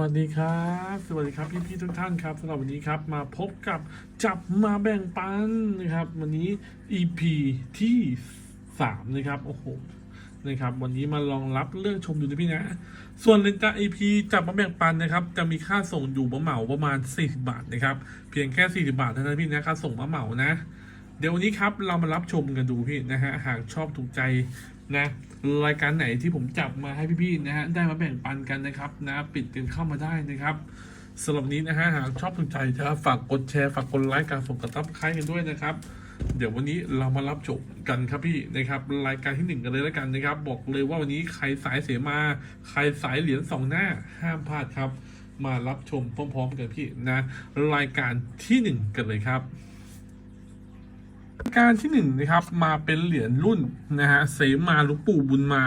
วัสดีครับ สวัสดีครับพี่ๆทุกท่านครับสำหรับวันนี้ครับมาพบกับจับมาแบ่งปันนะครับ วันนี้ EP ที่สามนะครับโอ้โหนะครับวันนี้มาลองรับเรื่องชมดูนะพี่นะ ส่วนเลนจา EP จับมาแบ่งปันนะครับ จะมีค่าส่งอยู่มาเหมาประมาณ 40 บาทนะครับ เพียงแค่ 40 บาทเท่านั้นพี่นะค่าส่งมาเหมานะ เดี๋ยววันนี้ครับเรามารับชมกันดูพี่นะฮะหากชอบถูกใจนะ รายการไหนที่ผมจับมาให้พี่ๆนะฮะได้มาแบ่งปันกันนะครับนะปิดกันเข้ามาได้นะครับสำหรับนี้นะฮะหากชอบถูกใจนะฝากกดแชร์ฝากกดไลค์การส่งกรตับคล้ายกันด้วยนะครับ เดี๋ยววันนี้เรามารับชมกันครับพี่นะครับรายการที่หนึ่งกันเลยแล้วกันนะครับ บอกเลยว่าวันนี้ใครสายเสมา ใครสายเหรียญสองหน้าห้ามพลาดครับ มารับชมพร้อม ๆ กันพี่นะ รายการที่หนึ่งกันเลยครับ การที่หนึ่งนะครับมาเป็นเหรียญรุ่นนะฮะเสมาลวงปู่บุญมา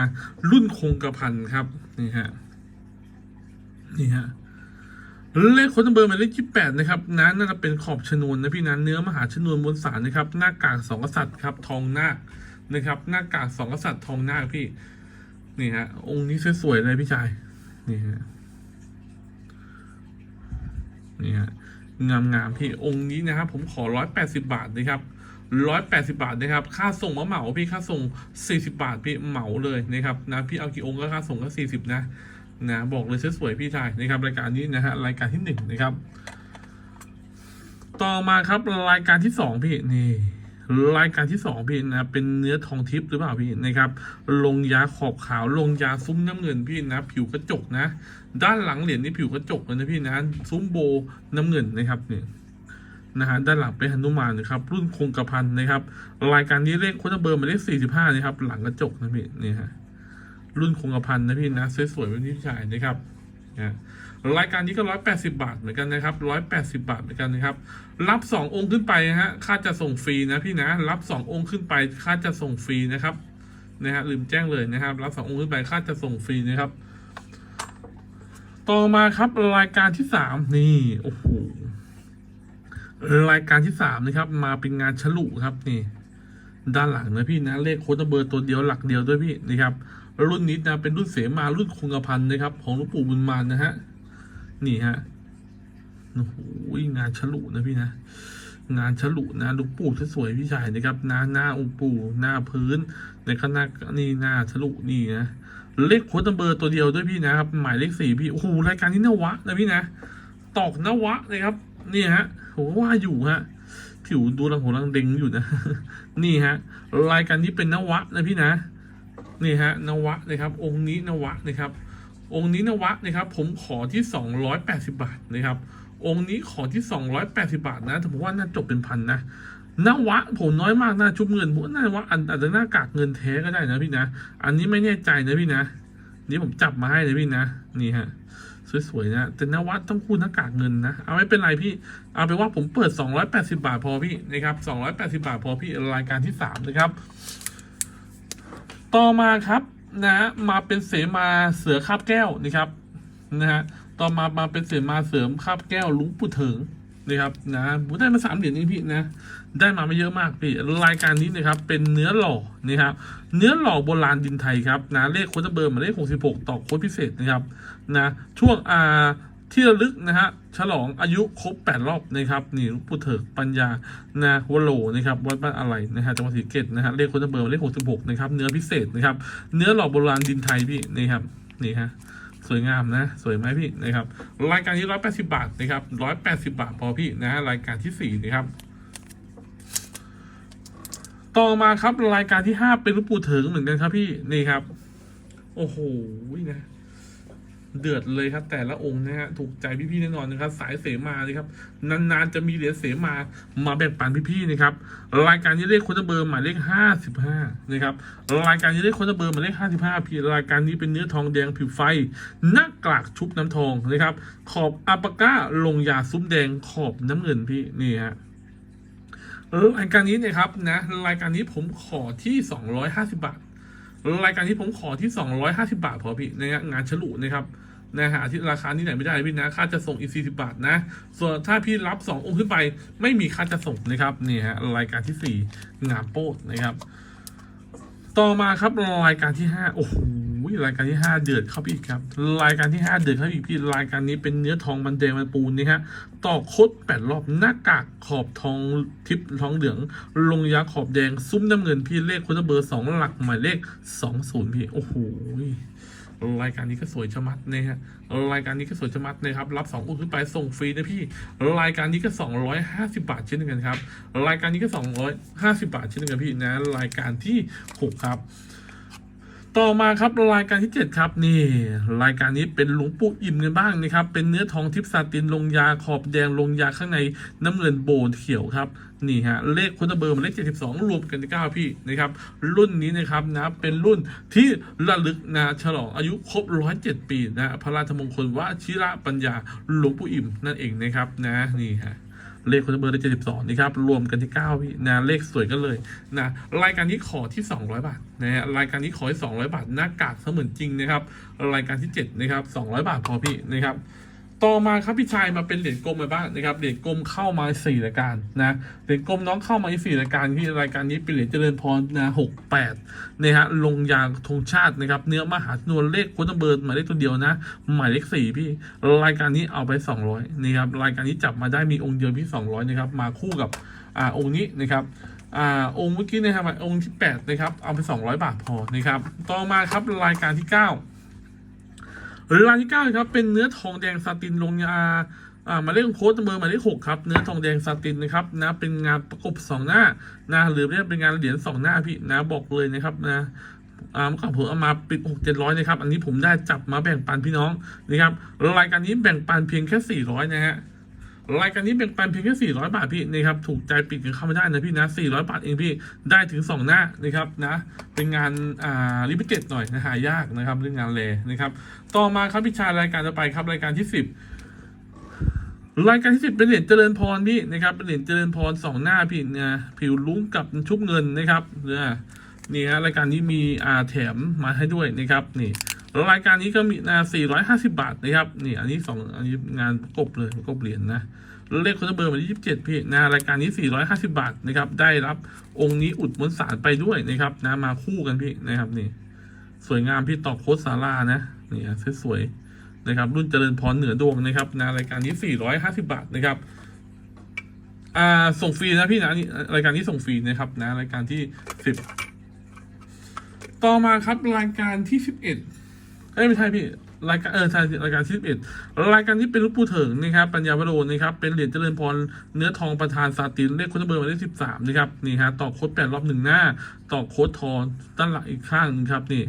รุ่นคงกระพันครับนี่ฮะนี่ฮะเลขโค้ดเบอร์หมายเลขที่แปดนะครับนะน่าจะเป็นขอบชนวนนะพี่นะเนื้อมหาชนวนบนสารนะครับ หน้ากากสองกษัตริย์ครับทองหน้านะครับ หน้ากากสองกษัตริย์ทองหน้าพี่นี่ฮะองค์นี้สวยๆเลยพี่ชายนี่ฮะนี่ฮะงามๆพี่องค์นี้นะครับผมขอร้อยแปดสิบาทนะครับ ร้อยแปดสิบาทนะครับ ค่าส่งมาเหมาพี่ค่าส่งสี่สิบาทพี่เหมาเลยนะครับนะพี่เอากี่องค์ก็ค่าส่งก็สี่สิบนะนะบอกเลยสวยๆพี่ชายนะครับรายการนี้นะฮะรายการที่หนึ่งนะครับ ต่อมาครับรายการที่สองพี่นี่รายการที่สองพี่นะเป็นเนื้อทองทิพย์หรือเปล่าพี่นะครับ ลงยาขอบขาวลงยาซุ้มน้ำเงินพี่นะ ผิวกระจกนะ ด้านหลังเหรียญนี่ผิวกระจกเลยนะพี่นะ ซุ้มโบน้ำเงินนะครับเนี่ย นะฮะด้านหลังเป็นหนุมานนะครับรุ่นคงกระพันนะครับ รายการนี้เลขโค้ดเบอร์หมายเลขสี่สิบห้านะครับ หลังกระจกนะพี่นี่ฮะรุ่นคงกระพันนะพี่นะสวยๆแบบนี้พี่ชายนะครับนะรายการนี้ก็ร้อยแปดสิบาทเหมือนกันนะครับร้อยแปดสิบาทเหมือนกันนะครับ รับสององค์ขึ้นไปนะฮะค่าจะส่งฟรีนะพี่นะ รับสององค์ขึ้นไปค่าจะส่งฟรีนะครับนะฮะลืมแจ้งเลยนะครับ รับสององค์ขึ้นไปค่าจะส่งฟรีนะครับ ต่อมาครับรายการที่สามนี่โอ้โห รายการที่สามนะครับ มาเป็นงานฉลุครับนี่ ด้านหลังนะพี่นะเลขโค้ดเบอร์ตัวเดียวหลักเดียวด้วยพี่นะครับ รุ่นนี้นะเป็นรุ่นเสมารุ่นคงกระพันนะครับของหลวงปู่บุญมานนะฮะนี่ฮะโอ้โหงานฉลุนะพี่นะงานฉลุนะหลวงปู่สวยๆพี่ชายนะครับหน้าหน้าองค์ปู่หน้าพื้นในข้างหน้านี่หน้าฉลุนี่นะเลขโค้ดเบอร์ตัวเดียวด้วยพี่นะครับ หมายเลขสี่พี่โอ้โหรายการนี้นวะนะพี่นะ ตอกนวะเลยครับ นี่ฮะผมว่าอยู่ฮะ ผิวดูรังหัวรังเด้งอยู่นะ นี่ฮะ รายการนี้เป็นนวะนะพี่นะ นี่ฮะ นวะนะครับ องค์นี้นวะนะครับ องค์นี้นวะนะครับ ผมขอที่สองร้อยแปดสิบาทนะครับ องค์นี้ขอที่สองร้อยแปดสิบาทนะแต่ผมว่าน่าจบเป็นพันนะนวะผมน้อยมากน่าชุบเงินผมน่าว่าอันอาจจะหน้ากากเงินแท้ก็ได้นะพี่นะ อันนี้ไม่แน่ใจนะพี่นะ นี่ผมจับมาให้นะพี่นะ นี่ฮะ สวยๆนะแต่นวัดต้องคู่หน้ากากเงินนะ เอาไม่เป็นไรพี่ เอาไปนว่าผมเปิด 280 บาทพอพี่นะครับ 280 บาทพอพี่รายการที่ 3 นะครับ ต่อมาครับนะมาเป็นเสมาเสือคาบแก้วนะครับนะฮะต่อมามาเป็นเสมาเสริมคาบแก้วลุงปู่เถิงนะครับนะผมได้มาสามเหรียญนี่พี่นะ ได้มาไม่เยอะมากพี่รายการนี้นะครับเป็นเนื้อหล่อนะครับเนื้อหล่อโบราณดินไทยครับนะเลขโค้ดเบอร์หมายเลข66 ต่อโค้ดพิเศษนะครับนะช่วงอ่าที่ระลึกนะฮะฉลองอายุครบ 8 รอบนะครับนี่หลวงปู่เถิกปัญญานะวโรนะครับวัดบ้านอะไรนะฮะจังหวัดศรีเกษนะฮะเลขโค้ดเบอร์หมายเลข66นะครับเนื้อพิเศษนะครับเนื้อหล่อโบราณดินไทยพี่นี่ครับนี่ฮะสวยงามนะ สวยไหมพี่นะครับรายการที่ร้อยแปดสิบาทนะครับร้อยแปดสิบาทพอพี่นะฮะรายการที่สี่นะครับ ต่อมาครับรายการที่ห้าเป็นลูกปูเถิงเหมือนกันครับพี่นี่ครับ โอ้โหนะ เดือดเลยครับ แต่ละองค์นะฮะถูกใจพี่ๆแน่นอนนะครับ สายเสมาเลยครับ นานๆจะมีเหรียญเสมามาแบ่งปันพี่ๆนะครับ รายการนี้เลขโค้ดเบอร์หมายเลขห้าสิบห้านะครับรายการนี้เลขโค้ดเบอร์หมายเลขห้าสิบห้าพี่รายการนี้เป็นเนื้อทองแดงผิวไฟหน้ากากชุบน้ำทองนะครับ ขอบอัปก้าลงยาซุ้มแดงขอบน้ำเงินพี่นี่ฮะ รายการนี้นะครับนะรายการนี้ผมขอที่สองร้อยห้าสิบาท รายการที่ผมขอที่ 250 บาทพอพี่นะงานฉลุนะครับนะฮะที่ราคาที่ไหนไม่ได้พี่นะค่าจะส่งอีก40 บาทนะ ส่วนถ้าพี่รับ 2 องค์ขึ้นไป ไม่มีค่าจะส่งนะครับนี่ฮะรายการที่ 4 งามโป้นะครับ ต่อมาครับรายการที่ 5 โอ้โห รายการที่ห้าเดือดเข้าไปอีกครับ รายการที่ห้าเดือดเข้าไปอีกพี่รายการนี้เป็นเนื้อทองมันแดงมันปูนนี่ฮะต่อโคดแปดรอบหน้ากากขอบทองทิพย์ทองเหลือง ลงยาขอบแดงซุ้มน้ำเงินพี่เลขโค้ดเบอร์สองหลักหมายเลขสองศูนย์พี่โอ้โหรายการนี้ก็สวยชะมัดนะฮะ รายการนี้ก็สวยชะมัดนะครับ รับสองอุ้ขึ้นไปส่งฟรีนะพี่ รายการนี้ก็สองร้อยห้าสิบาทเช่นเดียวกันครับ รายการนี้ก็สองร้อยห้าสิบาทเช่นเดียวกันพี่นะ รายการที่หกครับ ต่อมาครับรายการที่ 7 ครับนี่ รายการนี้เป็นหลวงปู่อิ่มกันบ้างนะครับ เป็นเนื้อทองทิพซาตินลงยาขอบแดงลงยาข้างในน้ำเงินโบนเขียวครับนี่ฮะเลขคุณเบอร์มันเลข 72 รวมกันเก้าพี่นะครับ รุ่นนี้นะครับนะเป็นรุ่นที่ระลึกนะฉลองอายุครบ 107 ปีนะพระราชมงคลวชิระปัญญาหลวงปู่อิ่มนั่นเองนะครับนะนี่ฮะ เลขคนเบอร์ได้เจ็ดสิบสองนี่ครับ รวมกันที่เก้าพี่นะเลขสวยกันเลยนะรายการที่ขอที่สองร้อยบาทนะฮะรายการที่ขอที่สองร้อยบาทหน้ากากเสมือนจริงนะครับ รายการที่เจ็ดนะครับสองร้อยบาทพอพี่นะครับ ต่อมาครับพี่ชายมาเป็นเหรียญกลมไปบ้างนะครับเหรียญกลมเข้ามาสี่รายการนะเหรียญกลมน้องเข้ามาอีกสี่รายการที่รายการนี้เป็นเหรียญเจริญพรนะหกแปดนะฮะลงยางธงชาตินะครับเนื้อมหาชนวนเลขคุณเบอร์หมายเลขตัวเดียวนะ หมายเลขสี่พี่รายการนี้เอาไปสองร้อยนะครับรายการนี้จับมาได้มีองค์เดียวพี่สองร้อยนะครับมาคู่กับอ่าองค์นี้นะครับอ่าองค์เมื่อกี้นะครับองค์ที่แปดนะครับเอาไปสองร้อยบาทพอนะครับต่อมาครับรายการที่เก้า รายที่เก้าครับเป็นเนื้อทองแดงซาตินลงยาอ่าหมายเลขโค้ดเบอร์หมายเลขหกครับเนื้อทองแดงซาตินนะครับนะเป็นงานประกบสองหน้านะหรือเรียกเป็นงานเหรียญสองหน้าพี่นะบอกเลยนะครับนะอ่าเมื่อก่อนผมเอามาปิดหกเจ็ดร้อยนะครับ อันนี้ผมได้จับมาแบ่งปันพี่น้องนะครับรายการนี้แบ่งปันเพียงแค่สี่ร้อยนะฮะ รายการนี้แบ่งปันเพียงแค่สี่ร้อยบาทพี่นะครับถูกใจปิดกันเข้ามาได้นะพี่นะสี่ร้อยบาทเองพี่ได้ถึงสองหน้านะครับนะเป็นงานอ่าลิมิเต็ดหน่อยนะหายากนะครับเรื่องงานเลนะครับต่อมาครับพี่ชารายการต่อไปครับรายการที่สิบรายการที่สิบเป็นเหรียญเจริญพรพี่นะครับเป็นเหรียญเจริญพรสองหน้าพี่นะผิวลุ้งกับชุบเงินนะครับเนี่ยนี่ฮะรายการนี้มีอ่าแถมมาให้ด้วยนะครับนี่ รายการนี้ก็มีนะ450 บาทนะครับ นี่อันนี้สองอันนี้งานกบเลยกบเหรียญนะเลขคนเบอร์วันที่27 พี่นะรายการนี้ 450 บาทนะครับ ได้รับองค์นี้อุดมนสารไปด้วยนะครับนะมาคู่กันพี่นะครับนี่ สวยงามพี่ตอกโคสซาร่านะนี่สวยๆนะครับ รุ่นเจริญพรเหนือดวงนะครับนะรายการนี้ 450 บาทนะครับอ่าส่งฟรีนะพี่นะนี่รายการนี้ส่งฟรีนะครับนะรายการที่ 10 ต่อมาครับรายการที่ 11 เอ้ยไม่ใช่พี่รายการเออใช่รายการที่11รายการที่เป็นลูกปูเถิงนะครับปัญญาวโรนะครับเป็นเหรียญเจริญพรเนื้อทองประธานซาตินเลขค้ดเบอร์มายเลข13นะครับนี่ฮะต่อโค้ด8รอบหนึ่งหน้า ต่อโค้ดทองด้านหลังอีกข้างหนึงครับนี่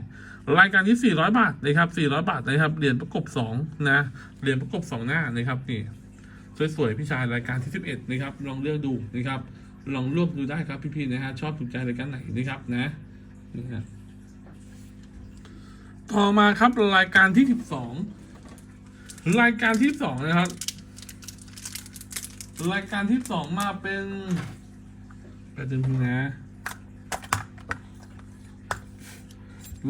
รายการนี้400 บาทนะครับ 400 บาทนะครับ เหรียญประกบ 2 นะ เหรียญประกบ 2 หน้านะครับ นี่ สวยๆ พี่ชายรายการที่ 11 นะครับ ลองเลือกดูนะครับ ลองเลือกดูได้ครับพี่ๆ นะฮะ ชอบถูกใจรายการไหนนะครับนะนี่ฮะ ต่อมาครับรายการที่12รายการที่2นะครับ รายการที่2มาเป็นป๊บนึงพี่นะ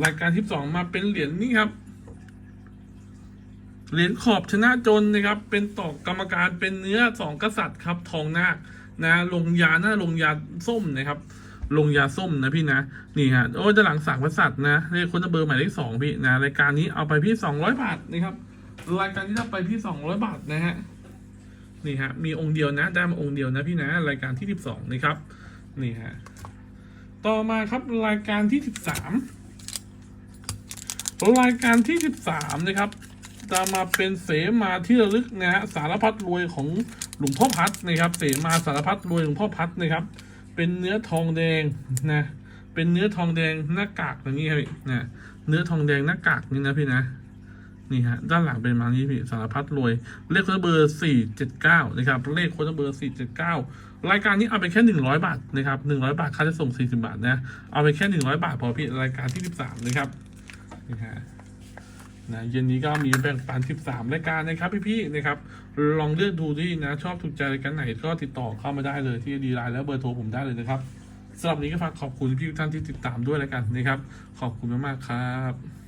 รายการที่สองมาเป็นเหรียญนี่ครับ เหรียญขอบชนะจนนะครับ เป็นต่อกรรมการเป็นเนื้อสองกษัตริย์ครับ ทองนาคนะลงยาหน้าลงยาส้มนะครับ ลงยาส้มนะพี่นะ นี่ฮะโอ้ยด้านหลังสามกษัตริย์นะเลขคนเบอร์หมายเลขสองพี่นะรายการนี้เอาไปพี่สองร้อยบาทนะครับรายการนี้เอาไปพี่สองร้อยบาทนะฮะนี่ฮะมีองค์เดียวนะได้มาองค์เดียวนะพี่นะรายการที่สิบสองนะครับนี่ฮะต่อมาครับรายการที่สิบสามรายการที่13นะครับจะมาเป็นเสมาที่ระลึกนะฮะสารพัดรวยของหลวงพ่อพัดนะครับ เสมาสารพัดรวยหลวงพ่อพัดนะครับ เป็นเนื้อทองแดงนะ เป็นเนื้อทองแดงหน้ากากอย่างนี้ครับนะเนื้อทองแดงหน้ากากนี่นะพี่นะนี่ฮะด้านหลังเป็นมานี้พี่สารพัดรวย เลขโค้ดเบอร์สี่เจ็ดเก้านะครับเลขโค้ดเบอร์สี่เจ็ดเก้ารายการนี้เอาไปแค่หนึ่งร้อยบาทนะครับหนึ่งร้อยบาทค่าจะส่งสี่สิบาทนะเอาไปแค่หนึ่งร้อยบาทพอพี่รายการที่สิบสามนะครับนี่ฮะ นะเย็นนี้ก็มีแบ่งปัน 13 รายการนะครับพี่ๆนะครับ ลองเลือกดูที่นะ ชอบถูกใจรายการไหนก็ติดต่อเข้ามาได้เลยที่ดีไลน์แล้วเบอร์โทรผมได้เลยนะครับสำหรับนนี้ก็ฝากขอบคุณพี่ทุกท่านที่ติดตามด้วยแล้วกันนะครับ ขอบคุณมากๆครับ